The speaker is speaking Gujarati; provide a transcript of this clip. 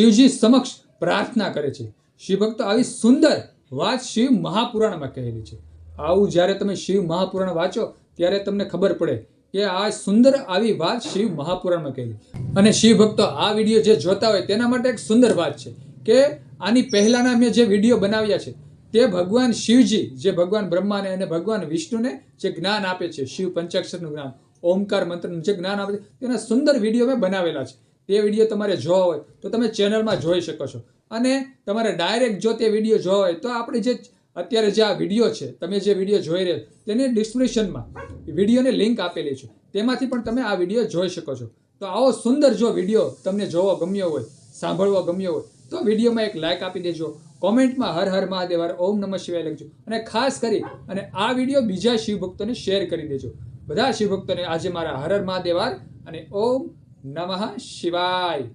શિવજી સમક્ષ પ્રાર્થના કરે છે. શિવભક્તો આવી સુંદર વાત શિવ મહાપુરાણમાં કહેલી છે. આવું જ્યારે તમે શિવ મહાપુરાણ વાંચો, ત્યારે તમને ખબર પડે કે આ સુંદર આવી વાત શિવ મહાપુરાણમાં કહેલી. અને શિવ ભક્તો આ વીડિયો જે જોતા હોય, તેના માટે એક સુંદર વાત છે કે આની પહેલાંના મેં જે વીડિયો બનાવ્યા છે, તે ભગવાન શિવજી, જે ભગવાન બ્રહ્માને અને ભગવાન વિષ્ણુને જે જ્ઞાન આપે છે, શિવ પંચાક્ષરનું જ્ઞાન, ઓમકાર મંત્રનું જે જ્ઞાન આપે છે, તેના સુંદર વીડિયો મેં બનાવેલા છે. તે વીડિયો તમારે જોવા હોય તો તમે ચેનલમાં જોઈ શકો છો. અને તમારે ડાયરેક્ટ જો તે વીડિયો જોવા હોય તો આપણે જે અત્યારે જે આ વીડિયો છે, તમે જે વીડિયો જોઈ રહ્યા તેને ડિસ્ક્રિપ્શનમાં વિડીયોની લિંક આપેલી છે. તેમાંથી પણ તમે આ વીડિયો જોઈ શકો છો. તો આવો સુંદર જો વીડિયો તમને જોવો ગમ્યો હોય, સાંભળવો ગમ્યો હોય, તો વિડીયોમાં એક લાઇક આપી દેજો. કોમેન્ટમાં હર હર મહાદેવ હર ઓમ નમઃ શિવાય લખજો. અને ખાસ કરી અને આ વીડિયો બીજા શિવભક્તોને શેર કરી દેજો. બધા શિવ ભક્તોને આજે મારા હર હર મહાદેવ હર અને ઓમ નમઃ શિવાય